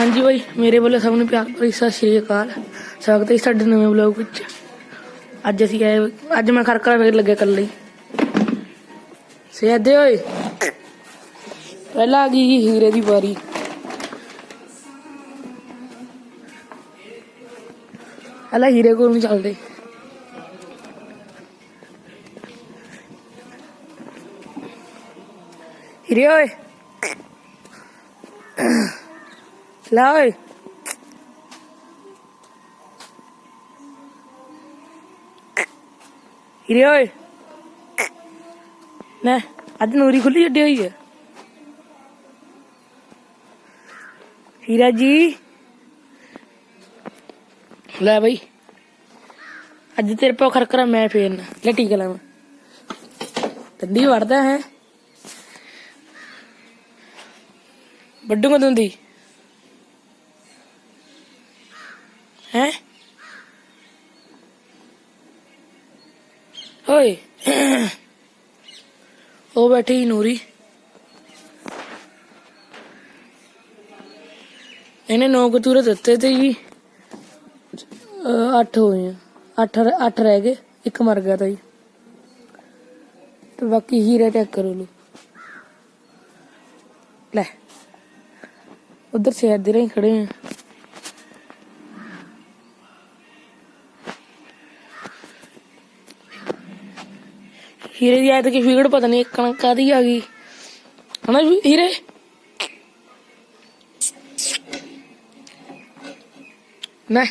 ਹਾਂਜੀ ਬਾਈ, ਮੇਰੇ ਵੱਲੋਂ ਸਭ ਨੂੰ ਪਿਆਰ ਭਰੀ ਸਤਿ ਸ਼੍ਰੀ ਅਕਾਲ। ਸਵਾਗਤ ਹੈ ਸਾਡੇ ਨਵੇਂ ਵਲੌਗ ਵਿੱਚ। ਅੱਜ ਅਸੀਂ ਆਏ ਅੱਜ ਮੈਂ ਖਰਕਰਾ ਵੇਖ ਲੱਗਿਆ ਕੱਲ ਲਈ ਸਿਆਦੇ ਓਏ। ਪਹਿਲਾਂ ਆ ਗਈ ਹੀਰੇ ਦੀ ਵਾਰੀ। ਹਲਾ ਹੀਰੇ ਕੋਲ ਨੂੰ ਚੱਲਦੇ। ਹੀਰੇ ਓਏ। ਲਾ ਓਏ ਹੀਰੇ ਓਏ ਲੈ ਅੱਜ ਨੂਰੀ ਖੁੱਲੀ ਛੱਡੀ ਹੋਈ ਹੈ ਹੀਰਾ ਜੀ ਲੈ ਬਈ ਅੱਜ ਤੇਰੇ ਪਾ ਖਰਕਰਾ ਮੈਂ ਫੇਰਨਾ ਲੈ ਟੀਕਾ ਲਾਵਾਂ ਟੱਡੀ ਵੜਦਾ ਹੈ ਵੱਡੂ ਕਦੋਂ ਦੀ ਹੈ? ਓਏ। ਉਹ ਬੈਠੀ ਨੂਰੀ। ਇਹਨੇ ਨੌ ਕਤੂਰੇ ਦਿੱਤੇ ਤੇ ਜੀ, ਅਹ ਅੱਠ ਹੋਏ ਆ ਅੱਠ ਅੱਠ ਰਹਿ ਗਏ, ਇੱਕ ਮਰ ਗਿਆ ਤਾਂ ਜੀ। ਤੇ ਬਾਕੀ ਹੀਰੇ ਚੈੱਕ ਕਰੋ ਲੋ ਲੈ। ਉਧਰ ਸ਼ਹਿਰ ਦੇ ਰਹੀ ਖੜੇ ਆ। ਹੀਰੇ ਦੀ ਆਇਤ ਕੀ ਫੀਗੜ ਪਤਾ ਨਹੀਂ ਕਣਕਾਂ ਦੀ ਆ ਗਈ। ਹਨਾ ਹੀਰੇ? ਨਾ।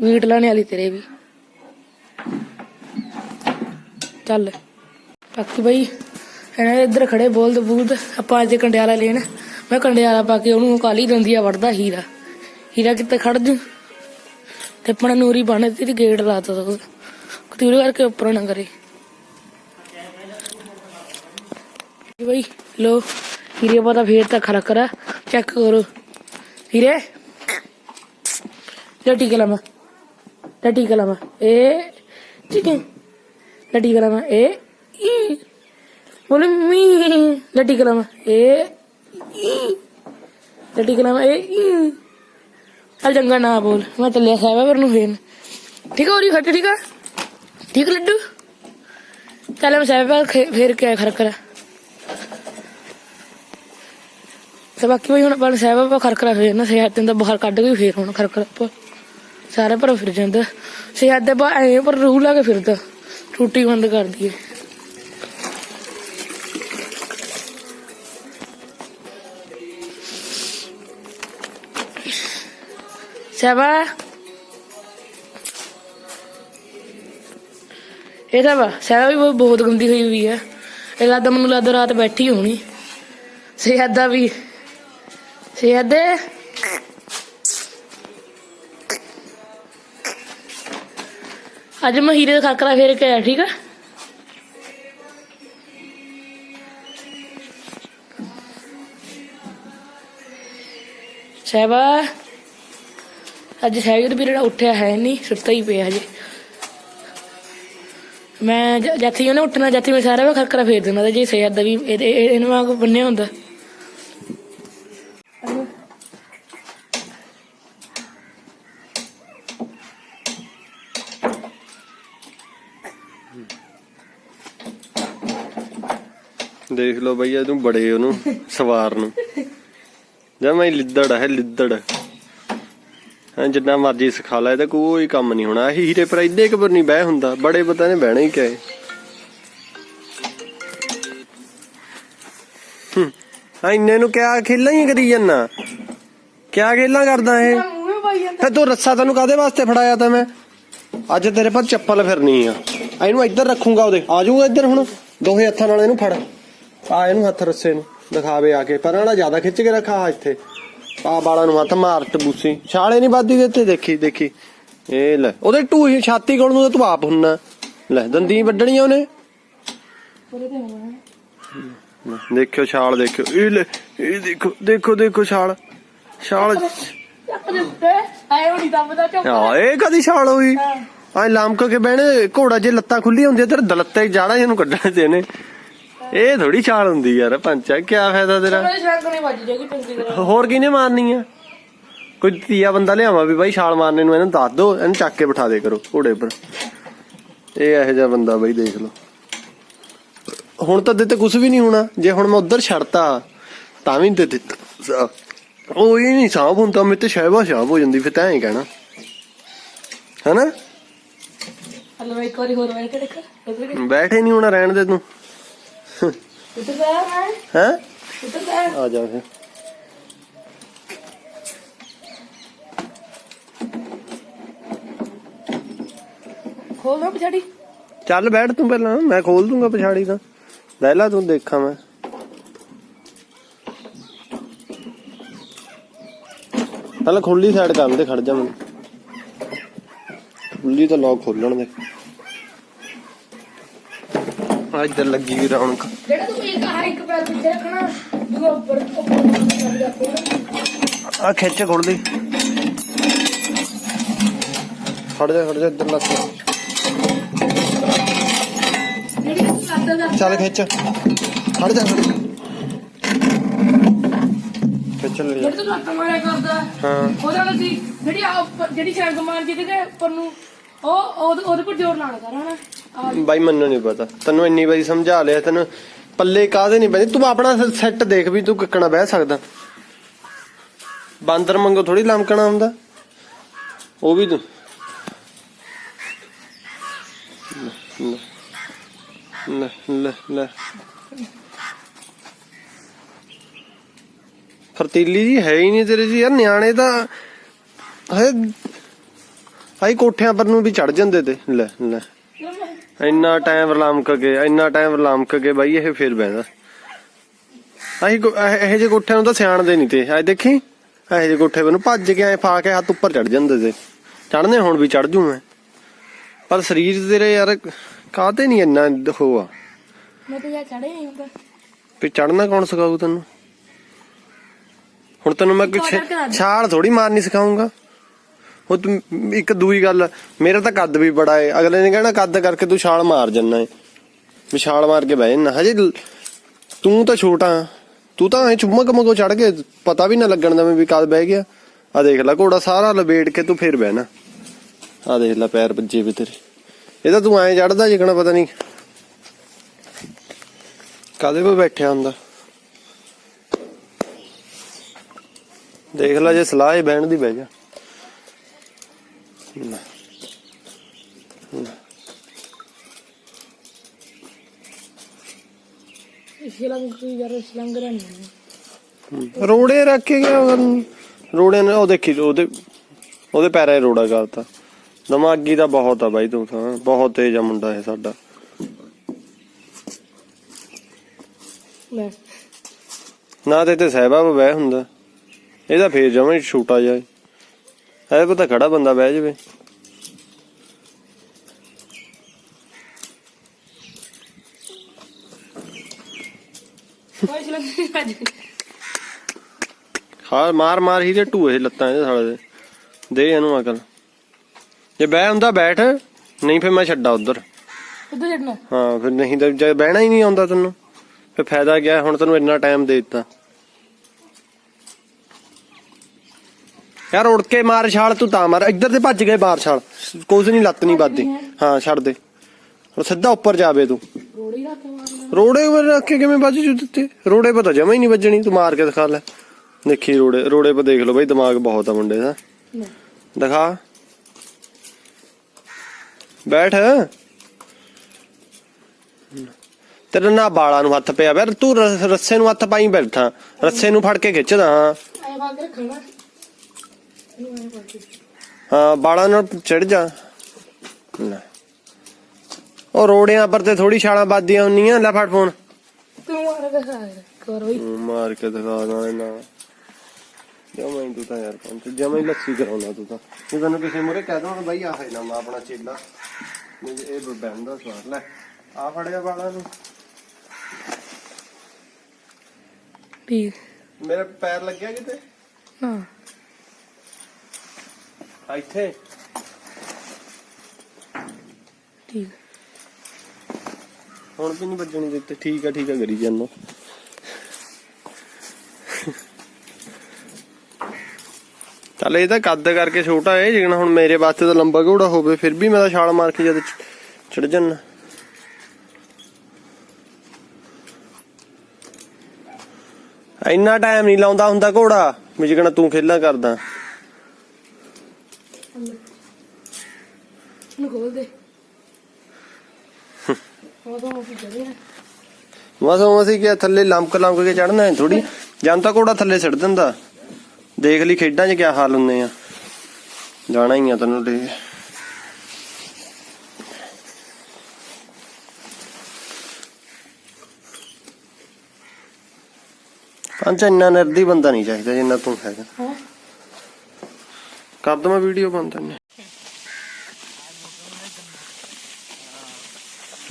ਵੀਟ ਲਾਣੇ ਵਾਲੀ ਤੇਰੇ ਵੀ। ਚੱਲ। ਬਾਕੀ ਬਈ, ਇਹਨਾਂ ਇੱਧਰ ਖੜੇ ਬੋਲਦ ਬੂਦ ਆਪਾਂ ਅੱਜ ਕੰਡਿਆਲਾ ਲੈਣ। ਮੈਂ ਕੰਡਿਆਲਾ ਪਾ ਕੇ ਉਹਨੂੰ ਕਾਲੀ ਦੰਦੀਆ ਵੜਦਾ ਹੀਰਾ। ਹੀਰਾ ਕਿੱਥੇ ਖੜ ਜੂ? ਤੇ ਆਪਣਾ ਨੂਰੀ ਬਣ ਤੇ ਗੇਟ ਲਾਤਾ ਤਾ ਕਤੂਰੇ ਕਰਕੇ ਉੱਪਰ ਨਾ ਕਰੇ। ਜੀ ਬਈ, ਲੋ, ਹੀਰੇ ਪਤਾ ਫੇਰ ਤਾਂ ਖਰਾ ਕਰਾ ਚੈੱਕ ਕਰੋ। ਹੀਰੇ, ਲੱਟੀ ਕਲਾਮਾ ਲੱਟੀ ਕਲਾਮਾ ਇਹ ਠੀਕ ਹੈ ਲੱਟੀ ਕਲਾਮਾ ਇਹ ਈ, ਬੋਲੇ ਮੀ, ਲੱਟੀ ਕਲਾਮਾ ਇਹ ਲੱਟੀ ਕਲਾਮਾ ਇਹ ਈ। ਚੱਲ ਚੰਗਾ ਨਾ ਬੋਲ, ਮੈਂ ਚੱਲਿਆ ਸਾਹਿਬਾ ਪਰ ਨੂੰ ਫੇਰ। ਠੀਕ ਹੋ ਰਹੀ ਖੱਟ ਠੀਕ ਆ? ਠੀਕ ਲੱਡੂ। ਚੱਲ ਮੈਂ ਸਾਹਿਬਾ ਫੇਰ ਕੇ ਆਇਆ ਖਰਕਰਾ ਤੇ ਬਾਕੀ ਬਈ ਹੁਣ ਆਪਾਂ ਨੂੰ ਸਾਹਿਬਾ ਖਰਕਰਾ ਫੇਰ ਨਾ, ਸਿਹਤ ਦਿਨ ਬਾਹਰ ਕੱਢ ਕੇ ਫੇਰ ਹੁਣ ਖਰਕਰਾ ਆਪਾਂ। ਸਾਰੇ ਪਰ ਫਿਰ ਜਾਂਦਾ। ਸਿਹਤ ਦੇ ਬਾ ਐਂ ਪਰ ਰੂਹ ਲਾ ਕੇ ਫਿਰਦਾ। ਟੂਟੀ ਬੰਦ ਕਰ ਦਈਏ। ਸਾਹਿਬਾ ਇਹ ਤਾਂ ਵਾ ਸਾਹਿਬਾ ਵੀ ਬਹੁਤ- ਗੰਦੀ ਹੋਈ ਹੋਈ ਹੈ ਇਹ ਲੱਗਦਾ ਮੈਨੂੰ ਲੱਗਦਾ ਰਾਤ ਬੈਠੀ ਹੋਣੀ। ਸਿਹਤ ਦਾ ਵੀ। ਸਿਹਤ ਦੇ ਅੱਜ ਮੈਂ ਹੀਰੇ ਦਾ ਖਾਕਰਾ ਫੇਰ ਕੇ ਆਇਆ ਠੀਕ ਆ? ਸਹਿਬਾ ਅੱਜ ਸਹਿਬਾ ਵੀ ਜਿਹੜਾ ਉੱਠਿਆ ਹੈ ਨਹੀਂ, ਸੁੱਤਾ ਹੀ ਪਿਆ ਹਜੇ। ਮੈਂ ਜ- ਜੱਥੀ ਉਹਨੇ ਉੱਠਣਾ, ਜੱਥੀ ਮੈਂ ਸਾਰਾ ਵਾ ਖਰਕਰਾ ਫੇਰ ਦਿੰਦਾ ਤੇ ਜੇ ਸਿਹਤ ਦਾ ਵੀ, ਇਹ- ਇਹ- ਇਹਨੂੰ ਵਾਂਗ ਬੰਨਿਆ ਹੁੰਦਾ। ਦੇਖ ਲਓ ਬਈ, ਇਹਨੂੰ ਬੜੇ ਉਹਨੂੰ ਸਵਾਰ ਨੂੰ। ਜਮਾ ਹੀ ਲਿੱਦੜ ਹੈ ਲਿੱਦੜ। ਜਿੰਨਾ ਮਰਜ਼ੀ ਸਿਖਾ ਲੈ ਤੇ ਕੋਈ ਕੰਮ ਨਹੀਂ ਹੋਣਾ। ਇਹ ਹੀਰੇ ਪਰ ਇੱਡੇ ਕਬਰ ਨਹੀਂ ਬਹਿ ਹੁੰਦਾ। ਬੜੇ ਪਤਾ ਨੇ ਬਹਿਣਾ ਹੀ ਕਿਆ ਹੂੰ ਇੰਨੇ ਨੂੰ ਕਿਆ ਖੇਲਾਂ ਹੀ ਕਰੀ ਜੰਨਾ? ਕਿਆ ਖੇਲਾਂ ਕਰਦਾ ਇਹ? ਤੇ ਤੂੰ ਰੱਸਾ ਤੈਨੂੰ ਕਾਦੇ ਵਾਸਤੇ ਫੜਾਇਆ ਤਾ ਮੈਂ? ਅੱਜ ਤੇਰੇ ਪਰ ਚੱਪਲ ਫਿਰਨੀ ਆ। ਇਹਨੂੰ ਇੱਧਰ ਰੱਖੂੰਗਾ ਉਹਦੇ। ਆ ਜਾਊਗਾ ਇੱਧਰ ਹੁਣ? ਦੋਹੇ ਹੱਥਾਂ ਨਾਲ ਇਹਨੂੰ ਫੜ। ਆ ਇਹਨੂੰ ਹੱਥ ਰੱਸੇ ਨੂੰ। ਦਿਖਾਵੇ ਆ ਕੇ। ਪਰ ਨਾ ਜ਼ਿਆਦਾ ਖਿੱਚ ਕੇ ਰੱਖਾ ਆ ਇੱਥੇ। ਆ ਬਾਲਾਂ ਨੂੰ ਹੱਥ ਮਾਰ ਟਬੂਸੀ ਛਾਲੇ ਨਹੀਂ ਵੱਧਦੀ ਦਿੱਤੇ ਦੇਖੀ ਦੇਖੀ। ਇਹ ਲੈ, ਉਹਦੇ ਟੂਹੀ ਛਾਤੀ ਕੋਲ ਨੂੰ ਤਾਂ ਤੂੰ ਆਪ ਹੁੰਨਾ। ਲੈ ਦੰਦੀ ਵੱਢਣੀ ਉਹਨੇ। ਦੇਖਿਓ ਛਾਲ, ਦੇਖਿਓ। ਇਹ ਲੈ, ਇਹ ਦੇਖੋ ਦੇਖੋ ਦੇਖੋ ਛਾਲ। ਛਾਲ। ਹਾਂ, ਇਹ ਕਦੀ ਛਾਲ ਹੋਈ? ਐ ਲਾਮਕ ਕੇ ਬਹਿਣੇ, ਘੋੜਾ ਜੇ ਲੱਤਾਂ ਖੁੱਲੀਆਂ ਹੁੰਦੀਆਂ ਤੇ ਦਲੱਤੇ ਜਾੜਾ ਇਹਨੂੰ ਕੱਢਣੇ ਤੇ ਇਹਨੇ। ਇਹ ਥੋੜੀ ਛਾਲ ਹੁੰਦੀ ਯਾਰ ਪੰਚਾ ਕੀ ਫਾਇਦਾ ਤੇਰਾ? ਮੇਰੇ ਸ਼ਰੰਕ ਨਹੀਂ ਵੱਜ ਜਾਏਗੀ ਚੰਗੀ ਤਰ੍ਹਾਂ। ਹੋਰ ਕਿਹਨੇ ਮਾਰਨੀ ਆ? ਕੋਈ ਤੀਆ ਬੰਦਾ ਲਿਆਵਾ ਵੀ ਬਾਈ ਛਾਲ ਮਾਰਨੇ ਨੂੰ ਇਹਨੂੰ ਦੱਸ ਦੋ ਇਹਨੂੰ ਚੱਕ ਕੇ ਬਿਠਾ ਦੇ ਕਰੋ ਘੋੜੇ ਪਰ ਇਹ ਇਹੋ ਜਿਹਾ ਬੰਦਾ ਬਾਈ ਦੇਖ ਲਓ। ਹੁਣ ਤਾਂ ਦਿੱਤੇ ਕੁਝ ਵੀ ਨਹੀਂ ਹੋਣਾ। ਜੇ ਹੁਣ ਮੈਂ ਉਧਰ ਛੱਡਤਾ ਤਾਂ ਵੀ ਨਹੀਂ ਦਿੱਤਾ ਉਹ ਇਹ ਨਹੀਂ ਸਾਹਬ ਹੁੰਦਾ ਮੇਰੇ ਤੇ ਸ਼ਹਿਬਾ ਸ਼ਾਬ ਹੋ ਜਾਂਦੀ ਫਿਰ ਤਾਂ ਐਂ ਕਹਿਣਾ। ਹਨਾ? ਹਲੋ ਇੱਕ ਵਾਰੀ ਹੋਰ ਬੈਠ ਕੇ ਦੇਖ। ਬੈਠੇ ਨਹੀਂ ਹੋਣਾ ਰਹਿਣ ਦੇ ਤੂੰ। ਉਧਰ ਬੈ ਮੈਂ ਹੈ ਉਧਰ ਬੈ ਆ ਜਾ ਫਿਰ ਖੋਲ ਦੋ ਪਛਾੜੀ ਚੱਲ ਬੈਠ ਤੂੰ ਪਹਿਲਾਂ ਮੈਂ ਖੋਲ ਦੂੰਗਾ ਪਛਾੜੀ ਤਾਂ ਲੈ ਲਾ ਤੂੰ ਦੇਖਾਂ ਮੈਂ ਪਹਿਲਾਂ ਖੁੱਲੀ ਸਾਈਡ ਕਰ ਦੇ ਖੜ ਜਾ ਮੈਨੂੰ ਖੁੱਲੀ ਤਾਂ ਲੋਕ ਖੋਲਣ ਦੇ ਆ ਇੱਧਰ ਲੱਗੀ ਵੀ ਰੌਣਕ ਜਿਹੜਾ ਤੂੰ ਇੱਕ ਆ ਇੱਕ ਪੈਰ ਪਿੱਛੇ ਰੱਖਣਾ ਦੂਆ ਉੱਪਰ ਉੱਪਰ ਕਰ ਜਾ ਕੋਲ ਆ ਖਿੱਚ ਖੁੱਲਦੀ ਖੜ ਜਾ ਖੜ ਜਾ ਇੱਧਰ ਲੱਗ ਚੱਲ ਖਿੱਚ ਖੜ ਜਾ ਖੜ। ਖਿੱਚ ਲੈ ਜਾ ਜਿਹੜੀ ਤੂੰ ਲੱਤ ਮਾਰਿਆ ਕਰਦਾ ਹਾਂ ਉਹਦਾ ਨਾਲ ਜਿਹੜੀ ਆ ਉੱਪਰ ਜਿਹੜੀ ਸ਼ਰੰਕ ਮਾਰ ਜਿਹਦੇ ਤੇ ਉੱਪਰ ਨੂੰ ਉਹ ਉਹਦੇ ਉਹਦੇ ਪਰ ਜ਼ੋਰ ਲਾਣਾ ਕਰ ਹਨਾ ਬਾਈ, ਮੈਨੂੰ ਨਹੀਂ ਪਤਾ। ਤੈਨੂੰ ਇੰਨੀ ਵਾਰੀ ਸਮਝਾ ਲਿਆ, ਤੈਨੂੰ ਪੱਲੇ ਕਾਹਦੇ ਨਹੀਂ ਪੈਂਦੇ? ਤੂੰ ਆਪਣਾ ਸੈੱਟ ਦੇਖ ਵੀ ਤੂੰ ਕਿੱਕਣਾ ਬਹਿ ਸਕਦਾ। ਬਾਂਦਰ ਮੰਗੋ ਥੋੜੀ ਲਮਕਣਾ ਹੁੰਦਾ। ਉਹ ਵੀ ਤੂੰ। ਲੈ ਲੈ ਲੈ। ਫਰਤੀਲੀ ਜੀ ਹੈ ਹੀ ਨਹੀਂ ਤੇਰੇ ਜੀ। ਯਾਰ ਨਿਆਣੇ ਤਾਂ ਹੈ ਆਈ ਕੋਠਿਆਂ ਪਰ ਨੂੰ ਵੀ ਚੜ ਜਾਂਦੇ ਤੇ। ਲੈ ਲੈ। ਇੰਨਾ ਟਾਈਮ ਲਮਕ ਕੇ ਇੰਨਾ ਟਾਈਮ ਲਮਕ ਕੇ ਬਾਈ ਇਹ ਫੇਰ ਬੈਂਦਾ ਆਹੀ ਇਹ ਜੇ ਕੋਠਿਆਂ ਨੂੰ ਤਾਂ ਸਿਆਣਦੇ ਨਹੀਂ ਤੇ। ਅੱਜ ਦੇਖੀ? ਇਹ ਜੇ ਕੋਠੇ ਨੂੰ ਭੱਜ ਕੇ ਐ ਫਾ ਕੇ ਹੱਥ ਉੱਪਰ ਚੜ ਜਾਂਦੇ ਤੇ। ਚੜਨੇ ਹੁਣ ਵੀ ਚੜ ਜੂ ਮੈਂ। ਪਰ ਸਰੀਰ ਤੇਰੇ ਯਾਰ ਕਾਹਤੇ ਨਹੀਂ ਇੰਨਾ ਹੋਆ ਮੈਂ ਤਾਂ ਯਾ ਚੜੇ ਨਹੀਂ ਹੁੰਦਾ। ਵੀ ਚੜਨਾ ਕੌਣ ਸਿਖਾਊ ਤੈਨੂੰ? ਹੁਣ ਤੈਨੂੰ ਮੈਂ ਕੁਛ। ਛਾਲ ਥੋੜੀ ਮਾਰਨੀ ਸਿਖਾਉਂਗਾ ਉਹ ਤੂੰ ਇੱਕ ਦੂਈ ਗੱਲ, ਮੇਰਾ ਤਾਂ ਕੱਦ ਵੀ ਬੜਾ ਏ। ਅਗਲੇ ਨੇ ਕਹਿਣਾ, ਕੱਦ ਕਰਕੇ ਤੂੰ ਛਾਲ ਮਾਰ ਜੰਨਾ ਏ। ਵੀ ਮਾਰ ਕੇ ਬਹਿ ਜੰਨਾ। ਹਜੇ ਤੂੰ ਤਾਂ ਛੋਟਾ ਤੂੰ ਤਾਂ ਐ ਚੁੰਮਕ ਮਗੋ ਚੜ ਕੇ ਪਤਾ ਵੀ ਨਾ ਲੱਗਣ ਦਾ ਵੀ ਕਦ ਬਹਿ ਗਿਆ। ਆ ਦੇਖ ਲੈ ਘੋੜਾ ਸਾਰਾ ਲਬੇੜ ਕੇ ਤੂੰ ਫੇਰ ਬਹਿਣਾ। ਆ ਦੇਖ ਲੈ ਪੈਰ ਵੱਜੇ ਵੀ ਤੇਰੇ। ਇਹ ਤਾਂ ਤੂੰ ਐ ਚੜਦਾ ਜਿਕਣਾ ਪਤਾ ਨਹੀਂ ਕਾਦੇ ਕੋ ਬੈਠਿਆ ਹੁੰਦਾ? ਦੇਖ ਲੈ ਜੇ ਸਲਾਹ ਹੀ ਬਹਿਣ ਦੀ ਬਹਿ ਜਾ। ਲੈ। ਸ਼ਿਲੰਗ ਤੂੰ ਯਾਰ ਸ਼ਿਲੰਗ ਰਹਿਣੀ ਰੋੜੇ ਰੱਖ ਕੇ ਗਿਆ ਰੋੜੇ ਨੇ ਉਹ ਦੇਖੀ ਉਹਦੇ ਉਹਦੇ ਪੈਰਾਂ 'ਚ ਰੋੜਾ ਕਰਤਾ। ਦਿਮਾਗੀ ਤਾਂ ਬਹੁਤ ਆ ਬਾਈ ਤੂੰ ਤਾਂ। ਬਹੁਤ ਤੇਜ਼ ਆ ਮੁੰਡਾ ਇਹ ਸਾਡਾ। ਲੈ। ਨਾ ਤੇ ਤੇ ਸਹਿਬਾ ਬਹਿ ਹੁੰਦਾ। ਇਹਦਾ ਫੇਰ ਜਮਾਂ ਛੋਟਾ ਜਾਏ ਐ ਪਤਾ ਖੜਾ ਬੰਦਾ ਬਹਿ ਜਾਵੇ। ਕੋਈ ਸ਼ਿਲੰਗ ਨਹੀਂ ਵੱਜ ਹਾਂ ਮਾਰ ਮਾਰ ਹੀ ਤੇ ਢੂਏ ਲੱਤਾਂ ਇਹਦੇ ਸਾਲੇ ਦੇ। ਦੇ ਇਹਨੂੰ ਅਕਲ। ਜੇ ਬਹਿ ਹੁੰਦਾ ਬੈਠ ਨਹੀਂ ਫਿਰ ਮੈਂ ਛੱਡਾ ਉਧਰ। ਉੱਧਰ ਛੱਡਣਾ। ਹਾਂ ਫਿਰ ਨਹੀਂ ਤਾਂ ਜੇ ਬਹਿਣਾ ਹੀ ਨਹੀਂ ਆਉਂਦਾ ਤੈਨੂੰ। ਫਿਰ ਫਾਇਦਾ ਕੀ ਹੈ? ਹੁਣ ਤੈਨੂੰ ਇੰਨਾ ਟਾਈਮ ਦੇ ਦਿੱਤਾ। ਯਾਰ ਉੜ ਕੇ ਮਾਰ ਛਾਲ ਤੂੰ ਤਾਂ ਮਾਰ। ਇੱਧਰ ਤੇ ਭੱਜ ਗਏ ਬਾਹਰ ਛਾਲ। ਕੁਝ ਨਹੀਂ ਲੱਤ ਨਹੀਂ ਵੱਧਦੀ। ਹਾਂ ਛੱਡ ਦੇ। ਹੁਣ ਸਿੱਧਾ ਉੱਪਰ ਜਾਵੇ ਤੂੰ। ਰੋੜੀ ਰੱਖ ਕੇ ਮਾਰਨਾ ਰੋੜੇ ਉੱਪਰ ਰੱਖ ਕੇ ਕਿਵੇਂ ਵੱਜ ਜੂ ਦਿੱਤੇ ਰੋੜੇ ਪਤਾ ਜਮਾ ਹੀ ਨਹੀਂ ਵੱਜਣੀ। ਤੂੰ ਮਾਰ ਕੇ ਦਿਖਾ ਲੈ। ਦੇਖੀ ਰੋੜੇ ਰੋੜੇ 'ਤੇ ਦੇਖ ਲਓ ਬਈ ਦਿਮਾਗ ਬਹੁਤ ਆ ਮੁੰਡੇ ਦਾ। ਦਿਖਾ। ਬੈਠ। ਤੇਰੇ ਨਾ ਬਾਲਾਂ ਨੂੰ ਹੱਥ ਪਿਆ। ਯਾਰ ਤੂੰ ਰੱਸੇ ਨੂੰ ਹੱਥ ਪਾਈ ਬੈਠਾ। ਰੱਸੇ ਨੂੰ ਫੜ ਕੇ ਖਿੱਚਦਾ। ਹਾਂ ਐ ਵਾਗ ਰੱਖਣਾ। ਹਾਂ ਬਾਲਾਂ ਨਾਲ ਚੜ ਜਾ। ਲੈ। ਉਹ ਰੋੜਿਆਂ ਪਰ ਤੇ ਥੋੜੀ ਛਾਲਾਂ ਵੱਜਦੀਆਂ ਹੁੰਨੀਆਂ ਲੈ ਫੜ ਫੋਨ। ਤੂੰ ਮਾਰ ਕੇ ਖਾ ਕਰ ਬਈ ਮਾਰ ਕੇ ਦਿਖਾ ਨਾ। ਜਮਾ ਹੀ ਤੂੰ ਤਾਂ ਯਾਰ ਪੰਚ ਜਮਾ ਹੀ ਲੱਸੀ ਕਰਾਉਣਾ ਤੂੰ ਤਾਂ। ਜੇ ਤੈਨੂੰ ਕਿਸੇ ਮੁਰੇ ਕਹਿ ਦਵਾਂ ਬਈ ਆਹ ਹੈ ਨਾ ਮੈਂ ਆਪਣਾ ਚੇਲਾ। ਇਹ ਬੈਂਦਾ ਸਵਾਰ ਲੈ। ਆ ਫੜਿਆ ਬਾਲਾਂ ਨੂੰ। ਠੀਕ ਮੇਰੇ ਪੈਰ ਲੱਗਿਆ ਕਿਤੇ? ਹਾਂ। ਇੱਥੇ। ਠੀਕ। ਹੁਣ ਵੀ ਨਹੀਂ ਵੱਜਣੀ ਦਿੱਤੇ ਠੀਕ ਆ ਠੀਕ ਆ ਕਰੀ ਜਾਂਦਾ ਚੱਲ ਇਹ ਤਾਂ ਕੱਦ ਕਰਕੇ ਛੋਟਾ ਹੈ ਜਿਕਣ ਹੁਣ ਮੇਰੇ ਵਾਸਤੇ ਤਾਂ ਲੰਬਾ ਘੋੜਾ ਹੋਵੇ ਫਿਰ ਵੀ ਮੈਂ ਤਾਂ ਛਾਲ ਮਾਰ ਕੇ ਜਦ ਚੜ ਜਾਣਾ ਇੰਨਾ ਟਾਈਮ ਨਹੀਂ ਲਾਉਂਦਾ ਹੁੰਦਾ ਘੋੜਾ ਵੀ ਜਿਕਣ ਤੂੰ ਖੇਲਾਂ ਕਰਦਾ ਨੂੰ ਖੋਲ ਦੇ ਉਹ ਤਾਂ ਉਹ ਚੜੇ ਆ ਬਸ ਉਹ ਅਸੀਂ ਕਿ ਥੱਲੇ ਲੰਮਕ ਲੰਮਕ ਕੇ ਚੜਨਾ ਹੈ ਥੋੜੀ ਜਾਂ ਤਾਂ ਘੋੜਾ ਥੱਲੇ ਛੱਡ ਦਿੰਦਾ। ਦੇਖ ਲਈ ਖੇਡਾਂ 'ਚ ਕਿਆ ਹਾਲ ਹੁੰਦੇ ਆ। ਜਾਣਾ ਹੀ ਆ ਤੈਨੂੰ ਦੇ ਪੰਜ ਇੰਨਾ ਨਰਦੀ ਬੰਦਾ ਨਹੀਂ ਚਾਹੀਦਾ ਜਿੰਨਾ ਤੂੰ ਹੈਗਾ। ਕਰ ਦਵਾਂ ਵੀਡੀਓ ਬੰਦ ਨੇ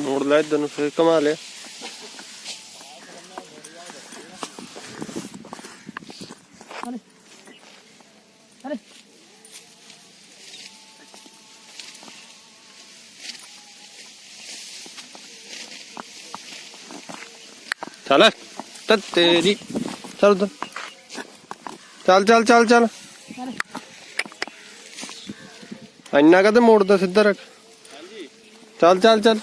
ਮੋੜ ਲੈ ਇਧਰ ਨੂੰ ਫੇਰ ਕਮਾ ਲਿਆ। ਚੱਲ ਤੇ ਤੇਰੀ ਚੱਲ ਉਧਰ ਚੱਲ ਚੱਲ ਚੱਲ ਚੱਲ ਇੰਨਾ ਕਦੇ ਮੋੜਦਾ ਸਿੱਧਾ ਰੱਖ ਚੱਲ ਚੱਲ ਚੱਲ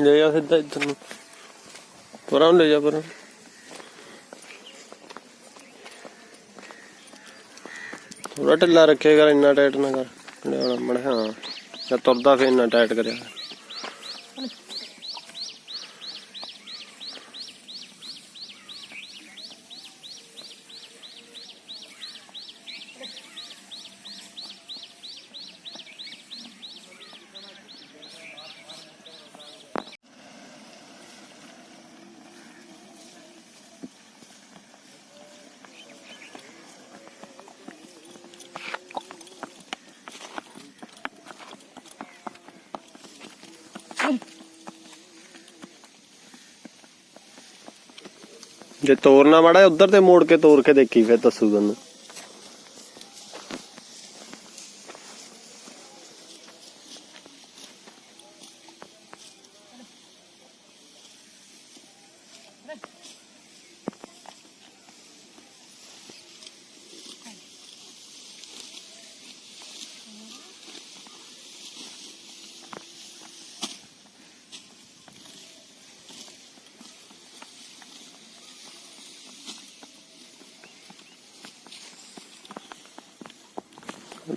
ਲੈ ਜਾ ਸਿੱਧਾ ਇੱਧਰ ਨੂੰ। ਪਰਾਂ ਲੈ ਜਾ ਪਰਾਂ। ਥੋੜਾ ਢਿੱਲਾ ਰੱਖਿਆ ਕਰ, ਇੰਨਾ ਟਾਈਟ ਨਾ ਕਰ। ਲਿਆਉਣਾ ਮੜ ਹਾਂ। ਜਾਂ ਤੁਰਦਾ ਫੇਰ ਇੰਨਾ ਟਾਈਟ ਕਰਿਆ ਜੇ ਤੋਰਨਾ ਮਾੜਾ ਉਧਰ ਤੇ ਮੋੜ ਕੇ ਤੋਰ ਕੇ ਦੇਖੀ ਫਿਰ ਦੱਸੂ ਤੈਨੂੰ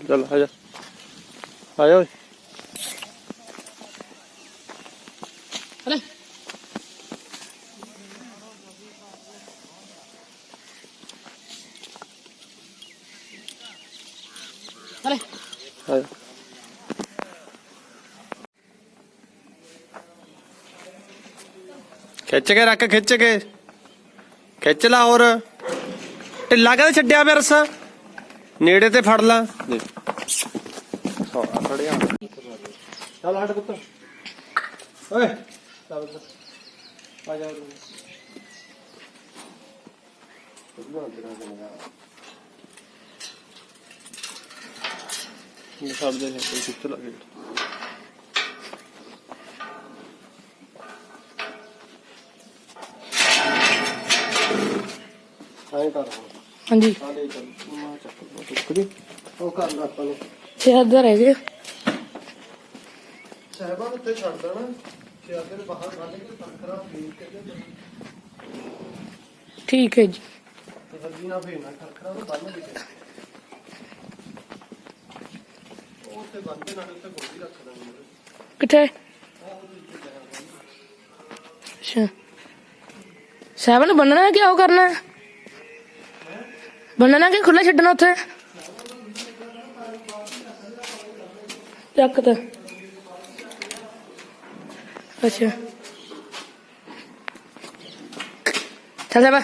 ਚੱਲ ਆ ਜਾ ਆ ਜਾ ਓਏ ਅਰੇ ਅਰੇ ਆ ਜਾ ਖਿੱਚ ਕੇ ਰੱਖ ਖਿੱਚ ਕੇ। ਖਿੱਚ ਲਾ ਹੋਰ। ਢਿੱਲਾ ਕਦੇ ਛੱਡਿਆ ਪਿਆ ਰੱਸਾ? ਨੇੜੇ ਤੇ ਫੜ ਲਾ। ਫੜਿਆ ਚੱਲ ਹਟ ਪੁੱਤ। ਓਏ ਚੱਲ ਉੱਧਰ। ਆ ਜਾ। ਇਹ ਸਭ ਦੇ ਕੋਈ ਖਿੱਚ ਲੱਗੇ। ਆਏ ਕਰ। ਹਾਂਜੀ। ਆ ਲੈ ਚੱਲ। ਮਾ ਚੱਕ ਟੁਕੜੀ ਉਹ ਕਰ ਲਾ ਆਪਾਂ ਨੇ। ਤੇ ਅੱਧਾ ਰਹਿ ਗਿਆ। ਉੱਤੇ ਛੱਡ ਦੇਣਾ ਤੇ ਅੱਗੇ ਬਾਹਰ ਕੱਢ ਕੇ ਪੱਖਰਾ ਫੇਰ ਕੇ ਤੇ ਠੀਕ ਹੈ ਜੀ। ਤੇ ਫਿਰ ਮੁਰਗੀ ਨਾ ਫੇਰਨਾ ਖਰਖਰਾ ਉਹ ਬੰਨ ਦੇ ਉਹ ਤੇ ਬੰਦੇ ਨਾਲ ਉੱਤੇ ਗੋਲੀ ਰੱਖ ਦਾਂਗੇ ਕਿੱਥੇ? ਅੱਛਾ। ਸੈਵਨ ਬੰਨਣਾ ਹੈ ਕਿ ਉਹ ਕਰਨਾ? ਹੈ? ਬੰਨਣਾ ਕਿ ਖੁੱਲਾ ਛੱਡਣਾ ਉੱਥੇ? ਚੱਕ ਤੇ। ਅੱਛਾ। ਚੱਲ ਜਾ ਬਾ।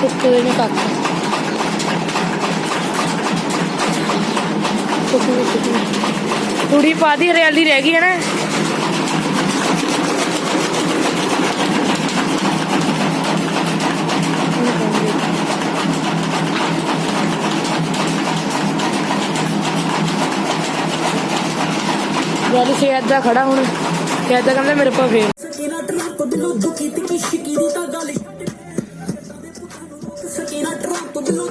ਕੁੱਤੇ ਨੇ ਕੱਟ ਥੋੜੀ ਪਾਦੀ ਹਰਿਆਲੀ ਰਹਿ ਗਈ ਹੈ ਨਾ। ਗੱਲ ਸੇ ਏਦਾਂ ਖੜਾ ਹੁਣ ਕਿ ਏਦਾਂ ਕਹਿੰਦਾ ਮੇਰੇ ਪਾ ਫੇਰ। ਸਕੀਨਾ ਟਰੰਪ ਦਿਲੋਂ ਦੁਖੀ ਤੇ ਕਿਸ਼ਕੀ ਦੀ ਤਾਂ ਗੱਲ ਛੱਡ। ਸਕੀਨਾ ਟਰੰਪ ਦਿਲੋਂ